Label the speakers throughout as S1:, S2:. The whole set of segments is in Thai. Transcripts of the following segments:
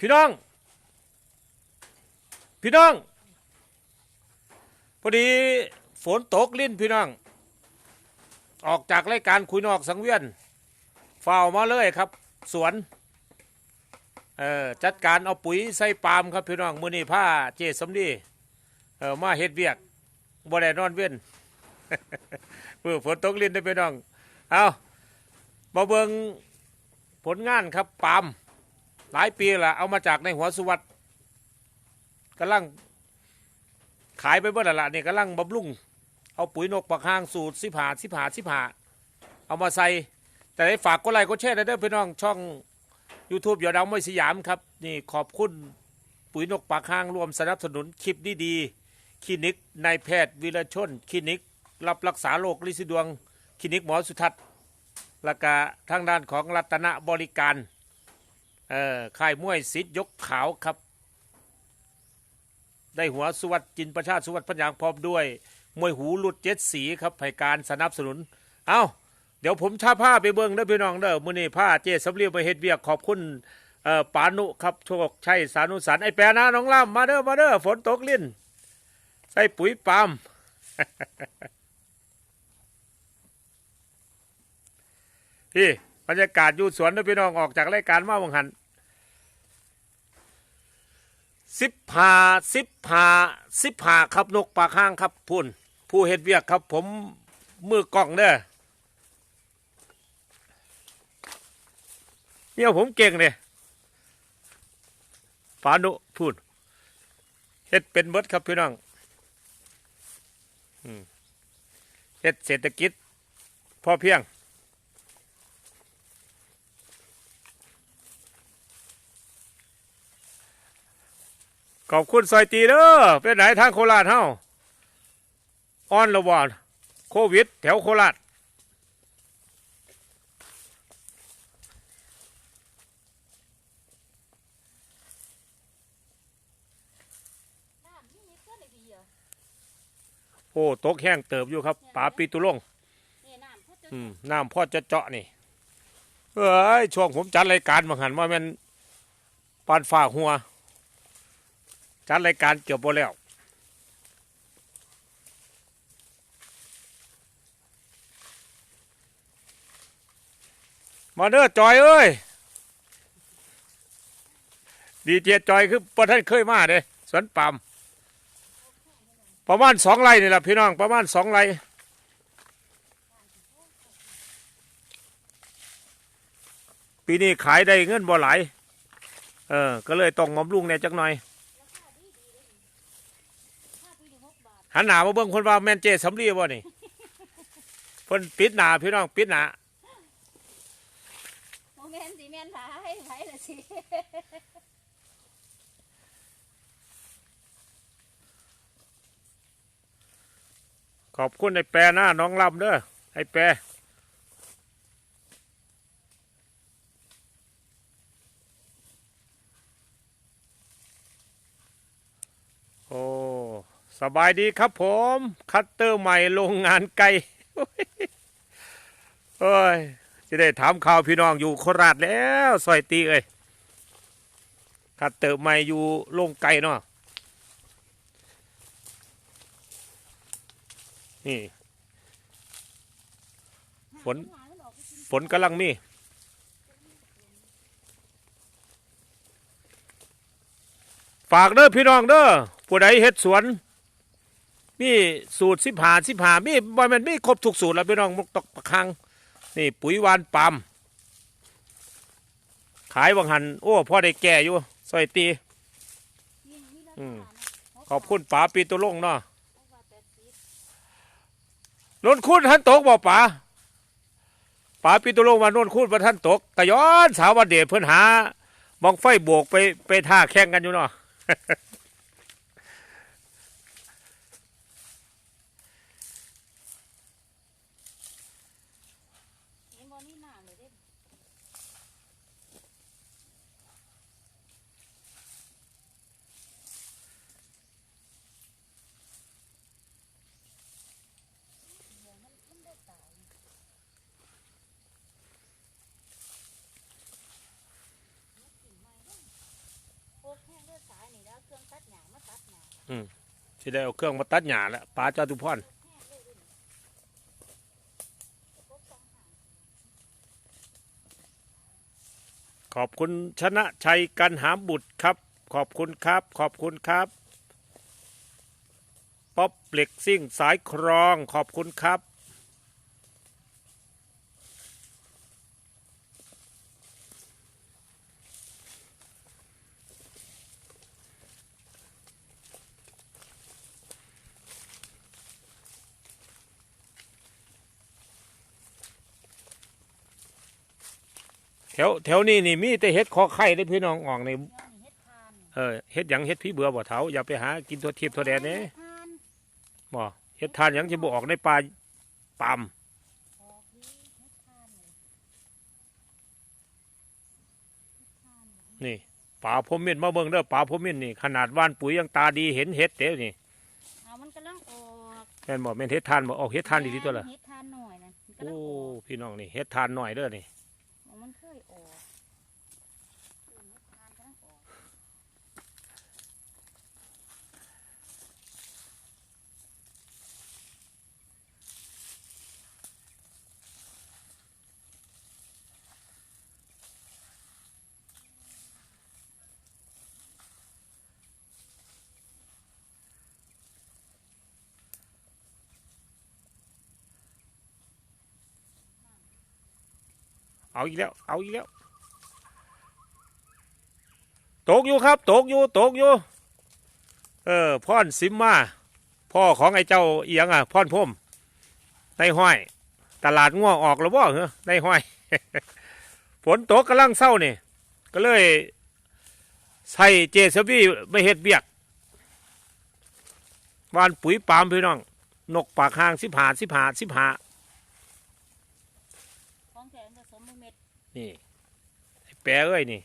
S1: พี่น้อง พี่น้อง พอดีฝนตกลิ้นพี่น้อง ออกจากรายการคุยนอกสังเวียนฝ่าวมาเลยครับ สวนเอ่อจัดการเอาปุ๋ยใส่ปาล์มครับพี่น้องมือนี้ผ้าเจสำลีเออมาเฮ็ดเวียกบ่ได้นอนเว้นเมื่อฝนตกลิ้นได้พี่น้องเอามาเบิงผลงานครับปาล์ม หลายปีละเอามาจากในหัวสุวัสด์กำลังขายไปเมื่อละนี่กำลังบำรุง เอาปุ๋ยนกปักห้างสูตรสิผาสิผาสิผาเอามาใส่ แต่ให้ฝากกดไลค์กดแชร์ได้เด้อพี่น้องช่อง YouTube อย่าดาวไม่สยามครับ นี่ขอบคุณปุ๋ยนกปากห้างรวมสนับสนุนคลิปดีๆคลินิกนายแพทย์วิรชน คลินิก รับรักษาโรคลิซิดวง คลินิกหมอสุทัศน์และกาทางด้านของรัตนบริการ เอ่อค่ายมวยสิทธิ์ยกขาวครับ ได้หัวสุวัสดิ์จินประชาสุวัสดิ์พัญญางพร้อมด้วย มวยหูหลุดเจ็ดสีครับให้การสนับสนุน เอาเดี๋ยวผมชาผ้าไปเบิ้งเด้อพี่น้องเด้อมื้อนี้ผ้าเจสำเรียบไปเฮ็ดเวียกขอบคุณเอ่อปานุครับโชคชัยสานุสันไอ้แปรนะน้องล่ำมาเด้อมาเด้อฝนตกลิ้นใส่ปุ๋ยปาล์มพี่บรรยากาศอยู่สวนเด้อพี่น้องออกจากรายการมาวังหัน สิบหาสิบหาสิบหาครับนกปลากห้างครับพุ่นผู้เฮ็ดเวียกครับ ผมมือกล้องเด้อเนี่ยผมเก่งเนี่ยปานุพูดเฮ็ดเป็นเบิดครับพี่น้องเฮ็ดเศรษฐกิจพอเพียง ขอบคุณซอยตีเด้อเป็นไหนทางโคราชเฮาออนระบอดโควิด แถวโคราช
S2: น้ำนี่ก็ได้ดีอะ
S1: โอ้ตกแห้งเติบอยู่ครับป่าปีตุลง
S2: นี่น้ำเขาจะ
S1: อืมน้ำพ่อจะเจาะนี่เอ้ยช่วงผมจัดรายการบางหันว่าแมันปานฝ่าหัว จัดรายการเกือบบ่แล้วมาเด้อจอยเอ้ยดีเจจอยคือประท่านเคยมาเด้สวนปามประมาณสองไร่นี่แหละพี่น้องประมาณสองไร่ปีนี้ขายได้เงินบ่หลายเออ ก็เลยต้องมอมลุงเนี่ยจักหน่อย
S2: ค่าปี หนึ่งหกบาท
S1: หันหน้ามาเบิ่งคนว่าแม่นเจสำลีบ่นี่เพิ่นปิดหน้าพี่น้องปิดหน้า
S2: โมเมนต์สีแมนผาให้ไผละสิ
S1: ขอบคุณไอ้แปรหน้าน้องลำเด้อไอ้แปรโอ้ สบายดีครับผม คัตเตอร์ใหม่โรงงานไก่โอ้ยจะได้ถามข่าวพี่น้องอยู่โคราชแล้วซอยตีเอ้ยคัตเตอร์ใหม่อยู่โรงไก่เนาะนี่ ฝน ฝนกำลังมีฝากเด้อพี่น้องเด้อผู้ใดเฮ็ดสวน มีสูตรสิบหาสิบหามีบ่แมันมีครบทุกสูตรแล้วพี่น้องมุกตกประคังนี่ปุ๋ยวานปาล์มขายวังหันโอ้พ่อได้แก่อยู่ซอยตีอืมขอบคุณป๋าปีตุลงเนาะนนคุณท่านตกบ่ป๋าป๋าปีตุลงว่านนคุณว่าท่านตกกะย้อนสาววันเดชเพิ่นหามองไฟโบกไปไปท่าแข่งกันอยู่เนาะ
S2: นี้หนาเลยเด็เดี๋ยวมันมันได้ตายมันกินไม่ได้โคกแห้งด้วยสายนี่แล้วเครื่องตัดหญ้ามาตัดหญ้า
S1: อืมสิได้เอาเครื่องมาตัดหญ้าแล้วปลาจ้าตุพร อบคุณชนะชัยกันหามบุตรครับ ขอบคุณครับ ขอบคุณครับป๊อปเปล็กซิ่งสายครองขอบคุณครับ แถวแถวนี้นี่มีแต่เห็ดคอไข่ได้อพี่น้องออกใน
S2: เดี๋ยวนี่เฮ็ดทาน
S1: เออเห็ดหยังเห็ดพี่เบื่อบ่เถาอย่าไปหากินตัวทิพย์ตัวแดนเนี่ย
S2: ฮ็ทาน
S1: บ่เห็ดทานหยังจะบ่ออกในป่าปาม
S2: ออกดีเฮ็ดทานเลยเฮ็ดทานเลย
S1: นี่ป่าพรมเม่นมาเบิ่งเด้อป่าพรมเม่นนี่ขนาดว่านปุ๋ยยังตาดีเห็นเห็ดเด้อนี่
S2: เอามันกำลังออก
S1: แม่นบ่แม่นเห็ดทานบ่ออกเห็ดทานดีๆตัวละ
S2: เฮ็ดทานหน่อยนะมันกำ
S1: โอ้
S2: ลังออก
S1: พี่น้องนี่เห็ดทานหน่อยเด้อนี่
S2: เอามันเคยออกเออเฮ็ดทานกำลังออก
S1: เอาอีกแล้ว เอาอีกแล้ว ตกอยู่ครับ ตกอยู่ตกอยู่ เออพ่อนซิมมาพ่อของไอ้เจ้าเอียงอะพ่อนพรมในห้อย ตลาดง่วงออกแล้วบ่เหรอในห้อย ฝนตกกำลังเศร้านี่ก็เลยใส่เจสบีไม่เฮ็ดเบียกวานปุ๋ยปามพี่น้อง นกปากหางสิบหาสิบหาสิบหา
S2: ของแข็งผสมเม็ด
S1: นี่ไอ้แปรเอ้ยนี่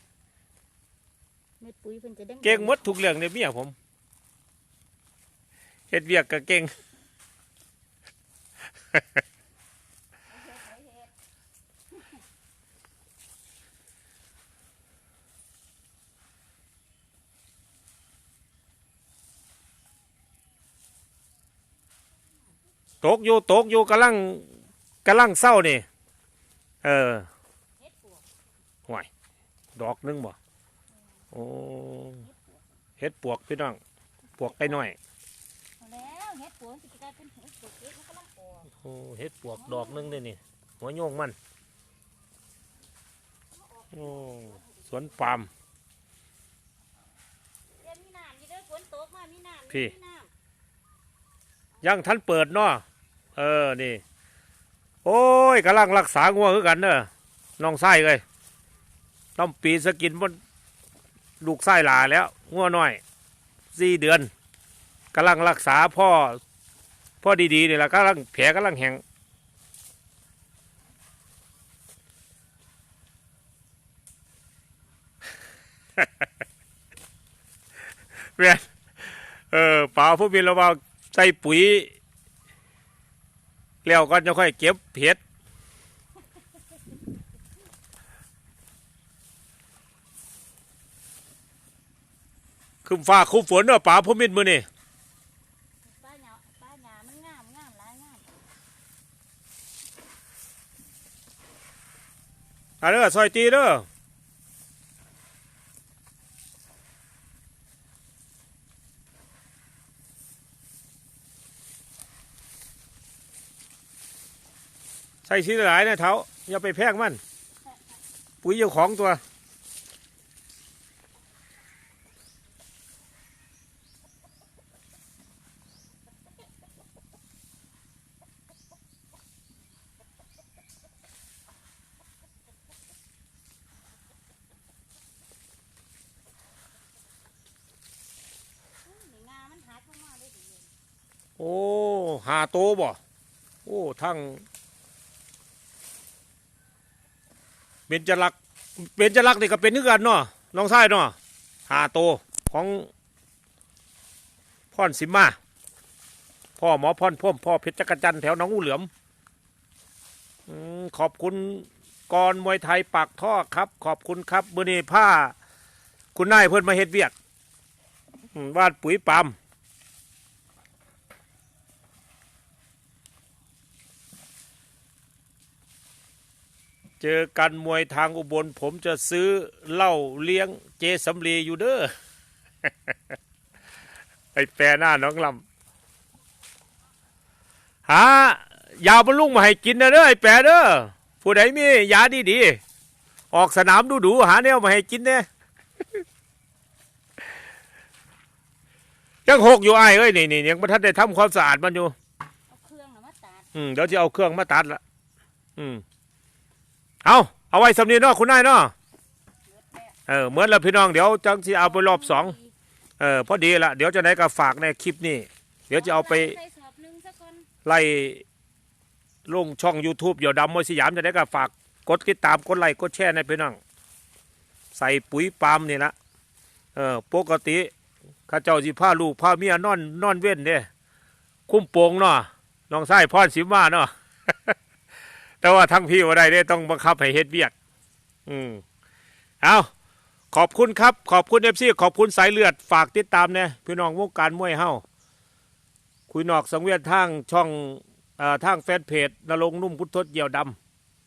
S2: เม็ดปุ๋ยเพิ่นจะแดงๆ
S1: เก่งหมดทุกเรื่องในเมียผมเฮ็ดเวียกก็เก่งตกอยู่ตกอยู่กำลังกำลังเศร้านี่ เออ
S2: เฮ็ดปวก
S1: ห่วย ดอกหนึงบ่โอ้เฮ็ดปวกพี่น้องปวกไก่น้อย
S2: เอาแล้วเฮ็ดปวกมันสิกลายเป็นเฮ็ดปวกเล็กมันกำลังออก
S1: โอ้เฮ็ดปวกดอกหนึงเลยนี่หัวโยงมันโอ้สวนปาล์ม
S2: เดี๋ยวมีน้ำอยู่เด้อฝนตกมามีน้ำ
S1: พี่
S2: มีน้ำ
S1: ยังทันเปิดเนาะเออนี่ โอ้ยกำลังรักษางัวคือกันเนอะน้องไส้เลย ต้องปีสกินบนลูกไส้หลาแล้วงัวน้อยสี่เดือนกำลังรักษาพ่อ พ่อดีๆนี่แหละกำลังแผลกำลังแห้งเวียนเออป่าผู้บินระว่าใส่ปุ๋ยแล้วก็จะค่อยเก็บเห็ด คืมฟ้าคุมฝนเนอะป่าผู้มินมือนี่
S2: ป้าหยาป้าหยามันงามงามหลายงาม
S1: อันนี้ซอยตีเด้อใส่ชีหลายนะเท้าอย่าไปแพงมัน ปุ๋ยเจ้าของตัว
S2: อื้อนี่งามันหักลงมาเลยดิเย็น
S1: โอ้หาโตบ่โอ้ทั้งเบญจลักษณ์เบญจลักษ์นี่ก็เป็นนึกกันเนาะน้องชายเนาะหาโตของพ่อนสิมมาพ่อหมอพ่อนพ่มพ่อเพชรจักรจันทร์แถวหน้องอูเหลือมอมขอบคุณกรมวยไทยปากท่อครับ ขอบคุณครับมือนี้ผ้า คุณนายเพิ่อนมาเฮ็ดเวียกวาดปุ๋ยปาล์ม เจอกันมวยทางอุบล ผมจะซื้อเหล้าเลี้ยงเจสำลีอยู่เด้อไอแปรหน้าน้องลำหายาบรรลุงมาให้กินนะเด้อไอแปรเด้อผู้ใดมียาดีๆออกสนามดูๆหาแนวมาให้กินเนี่ยยังหกอยู่ไอ้ายเอ้ยนี่นี่ยังไม่ทันได้ทำความสะอาดมันอยู่
S2: เอาเครื่องน่ะมาตัด
S1: อืมเดี๋ยวจะเอาเครื่องมาตัดละอืม เอาเอาไว้สำเนียงเนาะคุณนายเนาะ
S2: เอ
S1: อเหมือนแล้วพี่น้องเดี๋ยวจังที่เอาไปรอบสองเออพอดีละเดี๋ยวจะไหนก็ฝากในคลิปนี้ เดี๋ยวจะเอาไป
S2: ใส่สอบหนึงซะก่อน
S1: ไล่ลงช่อง YouTube เดี๋ยวดำมวยสยามจะได้ก็ฝากกดติดตามกดไลค์กดแชร์ในพี่น้อง ใส่ปุ๋ยปาล์มนี่ละเออปกติข้าเจ้าสิผ้าลูกผ้าเมียนอนนอนเว้นเด้คุ้มโปงเนาะน้องไส้พรสิมาเนาะ แต่ว่าทั้งพี่ว่าได้เด้ต้องบังคับให้เฮ็ดเวียก อืมเอาขอบคุณครับ ขอบคุณเอฟซีขอบคุณสายเลือดฝากติดตามเนี่ยพี่น้องวงการมวยเฮาคุยนอกสังเวียนทางช่องอทางแฟนเพจนรงนุ่มพุทธศเหี่ยวด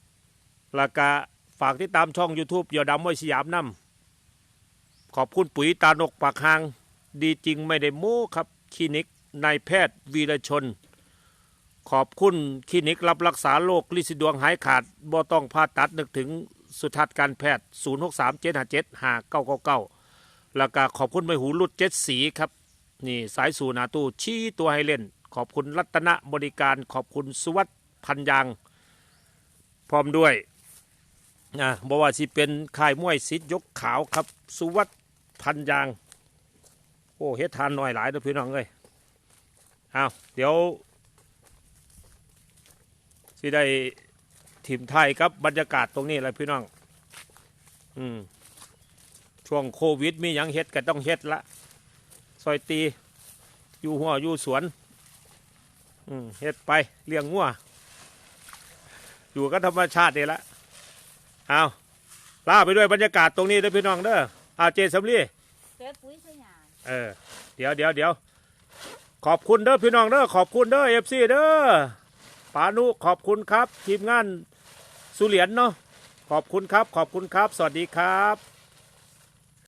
S1: ำแล้วก็ฝากติดตามช่อง YouTube เหี่ยวดำมวยสยามน้ำขอบคุณปุ๋ยตานกปากหาง ดีจริงไม่ได้โม้ครับคลินิกนายแพทย์วีรชน ขอบคุณคลินิกรับรักษาโรคลินสิดวงหายขาดบ่ต้องผ่าตัดนึกถึงสุทัศน์การแพทย์ 063 757 5999 แล้วก็ขอบคุณใบหูรุดเจ็ดสีครับ นี่สายสูนาตู้ชี้ตัวให้เล่น ขอบคุณรัตนบริการขอบคุณสุวัสด์พันยาง พร้อมด้วยนะบอกว่าสิเป็นค่ายมวยสิทธยกขาวครับ สุวัสด์พันยาง โอ้เฮ็ดทานหน่อยหลายเด้อพี่น้องเอ้ยเอาเดี๋ยว สิได้ทีมไทยครับบรรยากาศตรงนี้แหละพี่น้อง อืมช่วงโควิด มียังเฮ็ดก็ต้องเฮ็ดละซอยตี อยู่หัวอยู่สวน อืมเฮ็ดไปเลี้ยงงัวอยู่กับธรรมชาตินี่ละเอาลาไปด้วยบรรยากาศตรงนี้เด้อพี่น้องเด้ออาเจสำลี
S2: เกิดปุ๋ยใส่หญ้า
S1: เออ เดี๋ยวเดี๋ยวเดี๋ยวขอบคุณเด้อพี่น้องเด้อขอบคุณเด้อเอฟซีเด้อ ปานุขอบคุณครับ ทีมงานสุเหรียญเนาะขอบคุณครับ ขอบคุณครับ สวัสดีครับ